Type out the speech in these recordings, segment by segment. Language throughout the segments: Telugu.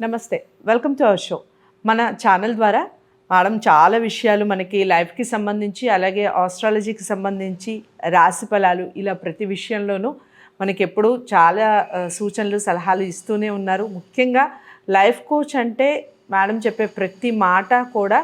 నమస్తే. వెల్కమ్ టు అవర్ షో మన ఛానల్ ద్వారా మేడం చాలా విషయాలు మనకి లైఫ్కి సంబంధించి అలాగే ఆస్ట్రాలజీకి సంబంధించి రాశి ఫలాలు ఇలా ప్రతి విషయంలోనూ మనకి ఎప్పుడూ చాలా సూచనలు సలహాలు ఇస్తూనే ఉన్నారు. ముఖ్యంగా లైఫ్ కోచ్ అంటే మేడం చెప్పే ప్రతి మాట కూడా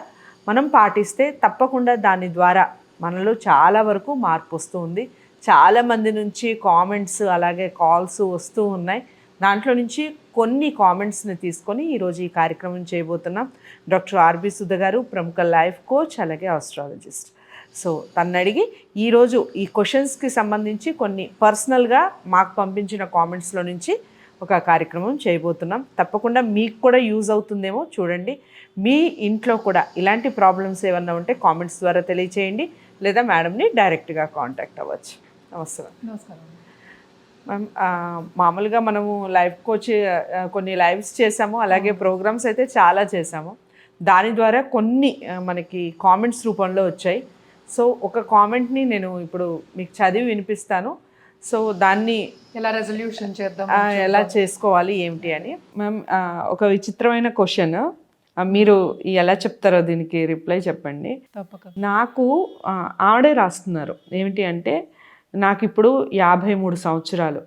మనం పాటిస్తే తప్పకుండా దాని ద్వారా మనలో చాలా వరకు మార్పు వస్తూ ఉంది. చాలామంది నుంచి కామెంట్స్ అలాగే కాల్స్ వస్తూ ఉన్నాయి. దాంట్లో నుంచి కొన్ని కామెంట్స్ని తీసుకొని ఈరోజు ఈ కార్యక్రమం చేయబోతున్నాం. డాక్టర్ ఆర్బి సుధ గారు ప్రముఖ లైఫ్ కోచ్ అలాగే ఆస్ట్రాలజిస్ట్. సో తను అడిగి ఈరోజు ఈ క్వశ్చన్స్కి సంబంధించి కొన్ని పర్సనల్గా మాకు పంపించిన కామెంట్స్లో నుంచి ఒక కార్యక్రమం చేయబోతున్నాం. తప్పకుండా మీకు కూడా యూజ్ అవుతుందేమో చూడండి. మీ ఇంట్లో కూడా ఇలాంటి ప్రాబ్లమ్స్ ఏమన్నా ఉంటే కామెంట్స్ ద్వారా తెలియచేయండి. లేదా మేడంని డైరెక్ట్గా కాంటాక్ట్ అవ్వచ్చు. నమస్తే నమస్కారం. మ్యామ్ మామూలుగా మనము లైఫ్ కోచ్ కొన్ని లైవ్స్ చేసాము. అలాగే ప్రోగ్రామ్స్ అయితే చాలా చేసాము. దాని ద్వారా కొన్ని మనకి కామెంట్స్ రూపంలో వచ్చాయి. సో ఒక కామెంట్ని నేను ఇప్పుడు మీకు చదివి వినిపిస్తాను. సో దాన్ని ఎలా రెజల్యూషన్ చేద్దాం? ఎలా చేసుకోవాలి ఏమిటి అని. మ్యామ్ ఒక విచిత్రమైన క్వశ్చన్ మీరు ఎలా చెప్తారో దీనికి రిప్లై చెప్పండి. తప్పక. నాకు ఆ, ఆవిడే రాస్తున్నారు. ఏమిటి అంటే నాకు ఇప్పుడు యాభై మూడు సంవత్సరాలు.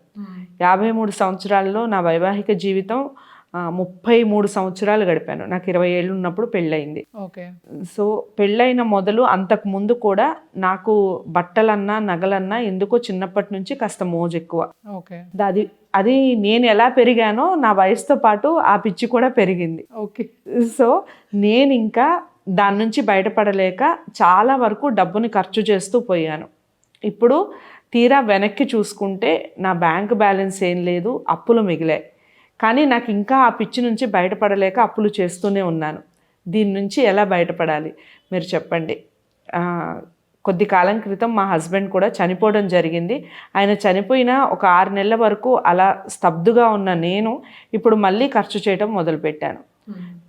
యాభై మూడు సంవత్సరాల్లో నా వైవాహిక జీవితం ముప్పై మూడు సంవత్సరాలు గడిపాను. నాకు ఇరవై ఏళ్ళు ఉన్నప్పుడు పెళ్ళయింది. ఓకే. సో పెళ్ళైన మొదలు అంతకు ముందు కూడా నాకు బట్టలన్నా నగలన్నా ఎందుకో చిన్నప్పటి నుంచి కాస్త మోజు ఎక్కువ ఓకే. అది అది నేను ఎలా పెరిగానో నా వయసుతో పాటు ఆ పిచ్చి కూడా పెరిగింది. ఓకే. సో నేను ఇంకా దాని నుంచి బయటపడలేక చాలా వరకు డబ్బుని ఖర్చు చేస్తూ పోయాను. ఇప్పుడు తీరా వెనక్కి చూసుకుంటే నా బ్యాంక్ బ్యాలెన్స్ ఏం లేదు అప్పులు మిగిలాయి. కానీ నాకు ఇంకా ఆ పిచ్చి నుంచి బయటపడలేక అప్పులు చేస్తూనే ఉన్నాను. దీని నుంచి ఎలా బయటపడాలి? మీరు చెప్పండి. కొద్ది కాలం క్రితం మా హస్బెండ్ కూడా చనిపోవడం జరిగింది. ఆయన చనిపోయిన ఒక ఆరు నెలల వరకు అలా స్తబ్దుగా ఉన్న నేను ఇప్పుడు మళ్ళీ ఖర్చు చేయడం మొదలుపెట్టాను.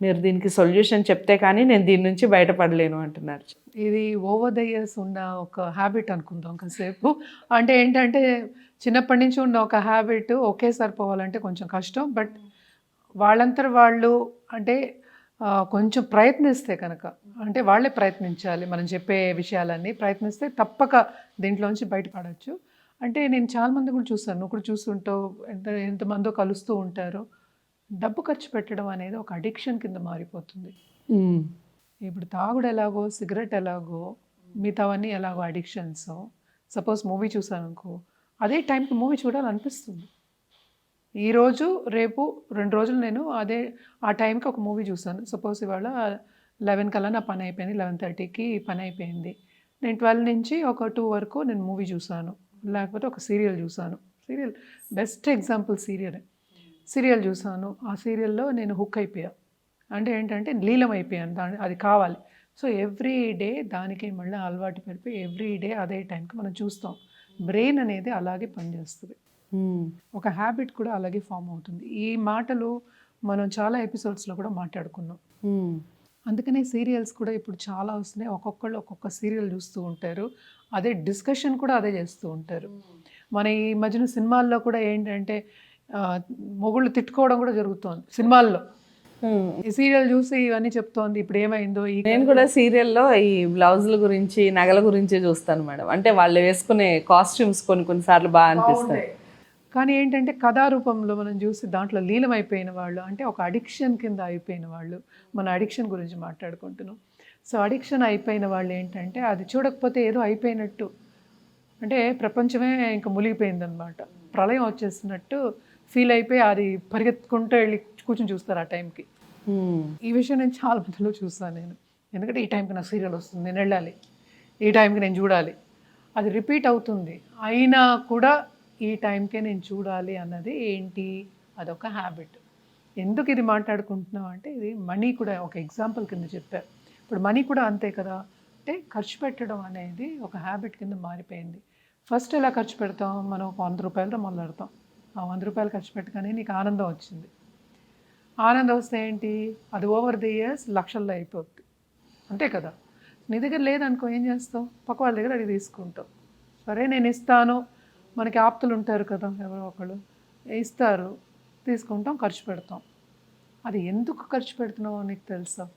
మీరు దీనికి సొల్యూషన్ చెప్తే కానీ నేను దీని నుంచి బయటపడలేను అంటున్నారు. ఇది ఓవర్ ద ఇయర్స్ ఉన్న ఒక హ్యాబిట్ అనుకుందాం కాసేపు. అంటే ఏంటంటే చిన్నప్పటి నుంచి ఉన్న ఒక హ్యాబిట్ ఒకేసారి పోవాలంటే కొంచెం కష్టం. బట్ వాళ్ళంతట వాళ్ళు అంటే కొంచెం ప్రయత్నిస్తే కనుక అంటే వాళ్ళే ప్రయత్నించాలి. మనం చెప్పే విషయాలన్నీ ప్రయత్నిస్తే తప్పక దీంట్లోంచి బయటపడవచ్చు అంటే నేను చాలా మంది కూడా చూస్తాను నువ్వు కూడా చూస్తుంటావు. ఎంత ఎంతమందో కలుస్తూ ఉంటారు. డబ్బు ఖర్చు పెట్టడం అనేది ఒక అడిక్షన్ కింద మారిపోతుంది. ఇప్పుడు తాగుడు ఎలాగో సిగరెట్ ఎలాగో మిగతావన్నీ ఎలాగో అడిక్షన్స్ సపోజ్ మూవీ చూసాను అనుకో అదే టైంకి మూవీ చూడాలనిపిస్తుంది. ఈరోజు రేపు రెండు రోజులు నేను అదే ఆ టైంకి ఒక మూవీ చూసాను. సపోజ్ ఇవాళ లెవెన్ కల్లా నా పని అయిపోయింది లెవెన్ థర్టీకి పని అయిపోయింది. నేను ట్వెల్వ్ నుంచి ఒక టూ వరకు నేను మూవీ చూసాను. లేకపోతే ఒక సీరియల్ చూసాను. Serial best example serial serial చూసాను ఆ సీరియల్లో నేను హుక్ అయిపోయా. అంటే ఏంటంటే లీలం అయిపోయాను. దాని అది కావాలి. సో ఎవ్రీ డే దానికి మళ్ళీ అలవాటు పడిపోయి ఎవ్రీ డే అదే టైంకి మనం చూస్తాం. బ్రెయిన్ అనేది అలాగే పనిచేస్తుంది. మ్మ్. ఒక హ్యాబిట్ కూడా అలాగే ఫామ్ అవుతుంది. ఈ మాటలు మనం చాలా ఎపిసోడ్స్లో కూడా మాట్లాడుకున్నాం. మ్మ్. అందుకనే సీరియల్స్ కూడా ఇప్పుడు చాలా వస్తున్నాయి. ఒక్కొక్కళ్ళు ఒక్కొక్క సీరియల్ చూస్తూ ఉంటారు. అదే డిస్కషన్ కూడా అదే చేస్తూ ఉంటారు. మన ఈ మధ్యన సినిమాల్లో కూడా ఏంటంటే మొగుళ్ళు తిట్టుకోవడం కూడా జరుగుతోంది సినిమాల్లో. ఈ సీరియల్ చూసి ఇవన్నీ చెప్తోంది ఇప్పుడు ఏమైందో నేను కూడా సీరియల్లో ఈ బ్లౌజుల గురించి నగల గురించి చూస్తాను మేడం. అంటే వాళ్ళు వేసుకునే కాస్ట్యూమ్స్ కొన్ని కొన్నిసార్లు బాగా అనిపిస్తాయి. కానీ ఏంటంటే కథారూపంలో మనం చూసి దాంట్లో లీలమైపోయిన వాళ్ళు అంటే ఒక అడిక్షన్ కింద అయిపోయిన వాళ్ళు మన అడిక్షన్ గురించి మాట్లాడుకుంటున్నాం. సో అడిక్షన్ అయిపోయిన వాళ్ళు ఏంటంటే అది చూడకపోతే ఏదో అయిపోయినట్టు. అంటే ప్రపంచమే ఇంకా మునిగిపోయిందనమాట ప్రళయం వచ్చేస్తున్నట్టు ఫీల్ అయిపోయి అది పరిగెత్తుకుంటూ వెళ్ళి కూర్చొని చూస్తారు ఆ టైంకి. ఈ విషయం నేను చాలా మందిలో చూస్తాను నేను. ఎందుకంటే ఈ టైంకి నాకు సీరియల్ వస్తుంది నేను వెళ్ళాలి. ఈ టైంకి నేను చూడాలి. అది రిపీట్ అవుతుంది. అయినా కూడా ఈ టైంకే నేను చూడాలి అన్నది ఏంటి? అదొక హ్యాబిట్. ఎందుకు ఇది మాట్లాడుకుంటున్నాం అంటే ఇది మనీ కూడా ఒక ఎగ్జాంపుల్ కింద చెప్పారు ఇప్పుడు మనీ కూడా అంతే కదా. అంటే ఖర్చు పెట్టడం అనేది ఒక హ్యాబిట్ కింద మారిపోయింది. ఫస్ట్ ఎలా ఖర్చు పెడతాం? మనం ఒక వంద రూపాయలతో మొదలెడతాం. ఆ వంద రూపాయలు ఖర్చు పెట్టగానే నీకు ఆనందం వచ్చింది. ఆనందం వస్తే ఏంటి? అది ఓవర్ ది ఇయర్స్ లక్షల్లో అయిపోద్ది. అంతే కదా? నీ దగ్గర లేదనుకో ఏం చేస్తావు? పక్క వాళ్ళ దగ్గర అడిగి తీసుకుంటావు. సరే నేను ఇస్తాను. మనకి ఆప్తులు ఉంటారు కదా ఎవరో ఒకళ్ళు. ఇస్తారు. తీసుకుంటాం ఖర్చు పెడతాం. అది ఎందుకు ఖర్చు పెడుతున్నావో నీకు తెలుసా?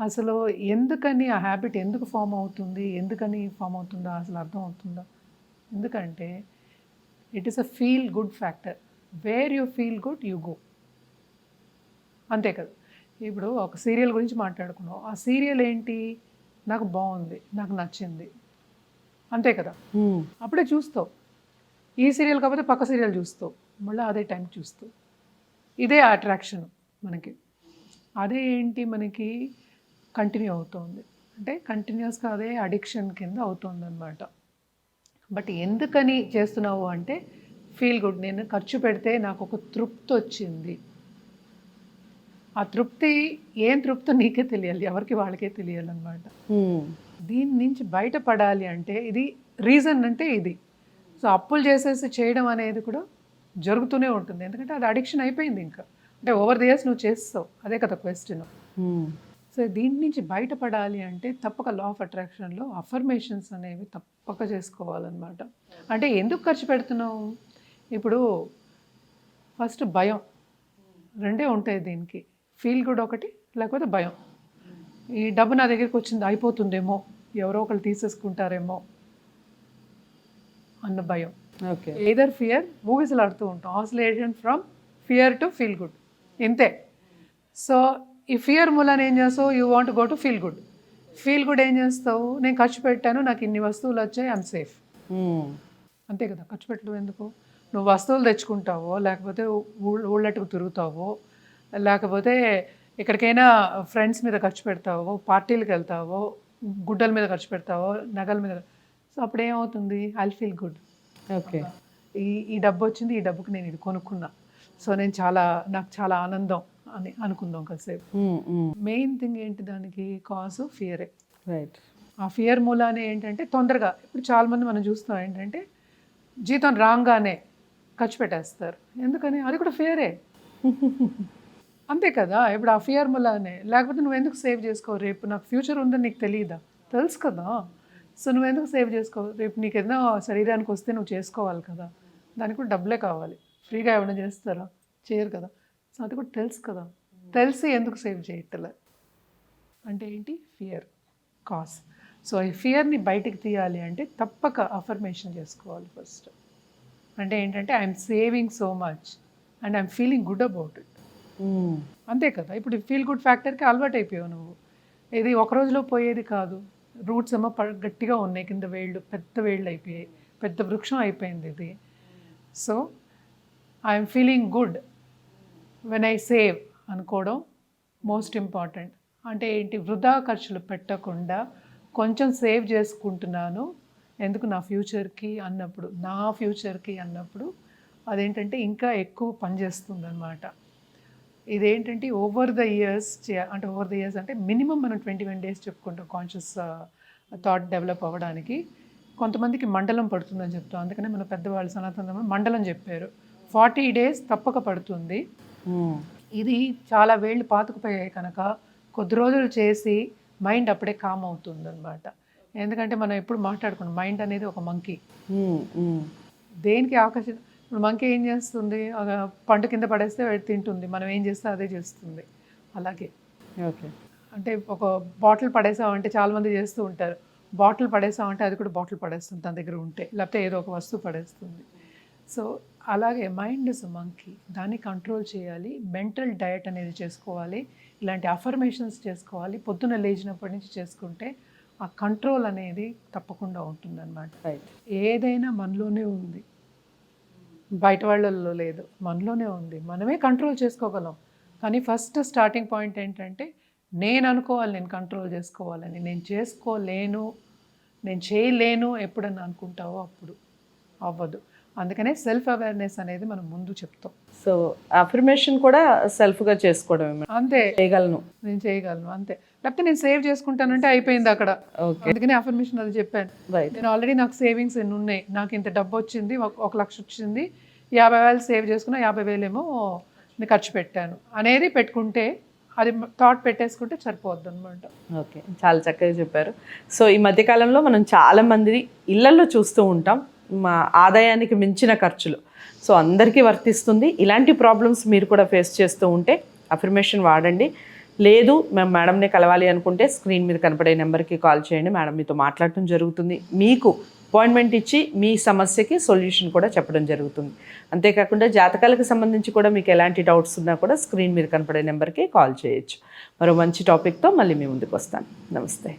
అసలు ఎందుకని ఆ హ్యాబిట్ ఎందుకు ఫామ్ అవుతుంది? ఎందుకని ఫామ్ అవుతుందా? అసలు అర్థం అవుతుందా? ఎందుకంటే it is a feel good factor where you feel good you go అంతే కదా. ఇప్పుడు ఒక సీరియల్ గురించి మాట్లాడుకున్నాం. ఆ సీరియల్ ఏంటి? నాకు బాగుంది. నాకు నచ్చింది. అంతే కదా. అప్పుడే చూస్తావు. ఈ సీరియల్ కాకపోతే పక్క సీరియల్ చూస్తావు. మళ్ళీ అదే టైం చూస్తావు. ఇదే అట్రాక్షన్ మనకి. అదే ఏంటి మనకి? కంటిన్యూ అవుతుంది. అంటే కంటిన్యూస్గా అదే అడిక్షన్ కింద అవుతుంది అనమాట బట్ ఎందుకని చేస్తున్నావు అంటే ఫీల్ గుడ్ నేను ఖర్చు పెడితే నాకు ఒక తృప్తి వచ్చింది ఆ తృప్తి ఏం తృప్తి నీకే తెలియాలి ఎవరికి వాళ్ళకే తెలియాలన్నమాట. దీని నుంచి బయటపడాలి అంటే ఇది రీజన్ అంటే ఇది. సో అప్పులు చేసేసి చేయడం అనేది కూడా జరుగుతూనే ఉంటుంది. ఎందుకంటే అది అడిక్షన్ అయిపోయింది ఇంకా. అంటే ఓవర్ ది ఇయర్స్ నువ్వు చేస్తావు. అదే కదా క్వశ్చన్ సో దీని నుంచి బయటపడాలి అంటే తప్పక లా ఆఫ్ అట్రాక్షన్లో అఫర్మేషన్స్ అనేవి తప్పక చేసుకోవాలన్నమాట. అంటే ఎందుకు ఖర్చు పెడుతున్నావు? ఇప్పుడు ఫస్ట్ భయం. రెండే ఉంటాయి దీనికి. ఫీల్ గుడ్ ఒకటి లేకపోతే భయం. ఈ డబ్బు నా దగ్గరికి వచ్చింది అయిపోతుందేమో? ఎవరో ఒకరు తీసేసుకుంటారేమో? అన్న భయం. ఓకే. ఏదర్ ఫియర్ ఊగిసలాడుతూ ఉంటాం. Oscillation from fear to feel good ఇంతే. సో ఈ ఫియర్ మూలాన ఏం చేస్తావు? You want go to feel good feel good ఏం చేస్తావు? నేను ఖర్చు పెట్టాను నాకు ఇన్ని వస్తువులు వచ్చాయి ఐఎమ్ సేఫ్ అంతే కదా ఖర్చు పెట్టడం ఎందుకు? నువ్వు వస్తువులు తెచ్చుకుంటావో లేకపోతే ఊళ్ళ ఊళ్ళట్టుకు తిరుగుతావో లేకపోతే ఎక్కడికైనా ఫ్రెండ్స్ మీద ఖర్చు పెడతావో పార్టీలకు వెళ్తావో గుడ్డల మీద ఖర్చు పెడతావో నగల మీద సో అప్పుడు ఏమవుతుంది? ఐ ఫీల్ గుడ్ ఓకే ఈ ఈ డబ్బు వచ్చింది ఈ డబ్బుకి నేను ఇది కొనుక్కున్నా. సో నేను చాలా నాకు చాలా ఆనందం. అని అనుకుందాం కాసేపు. మెయిన్ థింగ్ ఏంటి దానికి? కాజ్ ఫియరే రైట్ ఆ ఫియర్ మూలానే ఏంటంటే తొందరగా ఇప్పుడు చాలామంది మనం చూస్తాం ఏంటంటే జీతం రాగానే ఖర్చు పెట్టేస్తారు. ఎందుకని? అది కూడా ఫియరే అంతే కదా? ఇప్పుడు ఆ ఫియర్ మూలానే. లేకపోతే నువ్వు ఎందుకు సేవ్ చేసుకో? రేపు నాకు ఫ్యూచర్ ఉందని నీకు తెలియదా? తెలుసు కదా? సో నువ్వు ఎందుకు సేవ్ చేసుకో? రేపు నీకు ఏదైనా శరీరానికి వస్తే నువ్వు చేసుకోవాలి కదా? దానికి కూడా డబ్బులే కావాలి. ఫ్రీగా ఏమైనా చేస్తారా? చేయరు కదా. అది కూడా తెలుసు కదా. తెలిసి ఎందుకు సేవ్ చేయట్లే? అంటే ఏంటి? ఫియర్ కాస్ సో ఈ ఫియర్ని బయటికి తీయాలి అంటే తప్పక అఫర్మేషన్ చేసుకోవాలి ఫస్ట్ అంటే ఏంటంటే I'm saving so much and I'm feeling good about it అంతే కదా. ఇప్పుడు ఫీల్ గుడ్ ఫ్యాక్టర్కి అలవాటు అయిపోయావు నువ్వు. ఇది ఒక రోజులో పోయేది కాదు. రూట్స్ ఏమో ప- గట్టిగా ఉన్నాయి. కింద వేళ్ళు పెద్ద వేళ్ళు అయిపోయాయి. పెద్ద వృక్షం అయిపోయింది ఇది. So I'm feeling good when I save అనుకోవడం మోస్ట్ ఇంపార్టెంట్ అంటే ఏంటి? వృధా ఖర్చులు పెట్టకుండా కొంచెం సేవ్ చేసుకుంటున్నాను. ఎందుకు నా ఫ్యూచర్కి అన్నప్పుడు నా ఫ్యూచర్కి అన్నప్పుడు అదేంటంటే ఇంకా ఎక్కువ పనిచేస్తుంది అనమాట ఇదేంటంటే ఓవర్ ద ఇయర్స్ అంటే ఓవర్ ద ఇయర్స్ అంటే మినిమం మనం ట్వంటీ వన్ డేస్ చెప్పుకుంటాం కాన్షియస్ థాట్ డెవలప్ అవ్వడానికి. కొంతమందికి మండలం పడుతుందని చెప్తాం. అందుకనే మన పెద్దవాళ్ళు సనాతన మండలం చెప్పారు. ఫార్టీ డేస్ తప్పక పడుతుంది. ఇది చాలా వేళ్ళు పాతుకుపోయాయి కనుక కొద్ది రోజులు చేసి మైండ్ అప్పుడే కామ్ అవుతుంది అనమాట ఎందుకంటే మనం ఎప్పుడు మాట్లాడుకున్నాం మైండ్ అనేది ఒక మంకీ. దేనికి ఆకర్షణ ఇప్పుడు మంకీ ఏం చేస్తుంది? పండు కింద పడేస్తే తింటుంది మనం ఏం చేస్తే అదే చేస్తుంది. అలాగే. ఓకే. అంటే ఒక బాటిల్ పడేసామంటే చాలామంది చేస్తూ ఉంటారు. బాటిల్ పడేసామంటే అది కూడా బాటిల్ పడేస్తుంది తన దగ్గర ఉంటే. లేకపోతే ఏదో ఒక వస్తువు పడేస్తుంది. సో అలాగే మైండ్ ఇస్ మంకీ దాన్ని కంట్రోల్ చేయాలి. మెంటల్ డయట్ అనేది చేసుకోవాలి. ఇలాంటి అఫర్మేషన్స్ చేసుకోవాలి. పొద్దున్న లేచినప్పటి నుంచి చేసుకుంటే ఆ కంట్రోల్ అనేది తప్పకుండా ఉంటుందన్నమాట. రైట్ ఏదైనా మనలోనే ఉంది. బయట వాళ్ళల్లో లేదు. మనలోనే ఉంది. మనమే కంట్రోల్ చేసుకోగలం. కానీ ఫస్ట్ స్టార్టింగ్ పాయింట్ ఏంటంటే నేను అనుకోవాలి నేను కంట్రోల్ చేసుకోవాలని. నేను చేసుకోలేను. నేను చేయలేను ఎప్పుడన్నా అనుకుంటావో అప్పుడు. అవ్వదు. అందుకనే సెల్ఫ్ అవేర్నెస్ అనేది మనం ముందు చెప్తాం. సో అఫర్మేషన్ కూడా సెల్ఫ్గా చేసుకోవడమే అంతే. చేయగలను. నేను చేయగలను అంతే. లేకపోతే నేను సేవ్ చేసుకుంటానంటే అయిపోయింది అక్కడ. ఓకే అందుకని అఫర్మేషన్ అది చెప్పాను. నేను ఆల్రెడీ నాకు సేవింగ్స్ ఎన్ని ఉన్నాయి? నాకు ఇంత డబ్బు వచ్చింది ఒక- ఒక లక్ష వచ్చింది. యాభై వేలు సేవ్ చేసుకున్నా యాభై వేలేమో నేను ఖర్చు పెట్టాను. అనేది పెట్టుకుంటే అది థాట్ పెట్టేసుకుంటే సరిపోద్ది అనమాట ఓకే చాలా చక్కగా చెప్పారు. సో ఈ మధ్యకాలంలో మనం చాలా మంది ఇళ్ళలో చూస్తూ ఉంటాం. మా ఆదాయానికి మించిన ఖర్చులు. సో అందరికీ వర్తిస్తుంది. ఇలాంటి ప్రాబ్లమ్స్ మీరు కూడా ఫేస్ చేస్తూ ఉంటే అఫర్మేషన్ వాడండి. లేదు మేము మేడంని కలవాలి అనుకుంటే స్క్రీన్ మీద కనపడే నెంబర్కి కాల్ చేయండి. మేడం మీతో మాట్లాడటం జరుగుతుంది. మీకు అపాయింట్మెంట్ ఇచ్చి మీ సమస్యకి సొల్యూషన్ కూడా చెప్పడం జరుగుతుంది. అంతేకాకుండా జాతకాలకు సంబంధించి కూడా మీకు ఎలాంటి డౌట్స్ ఉన్నా కూడా స్క్రీన్ మీద కనపడే నెంబర్కి కాల్ చేయొచ్చు. మరో మంచి టాపిక్తో మళ్ళీ మీ ముందుకు వస్తాను. నమస్తే.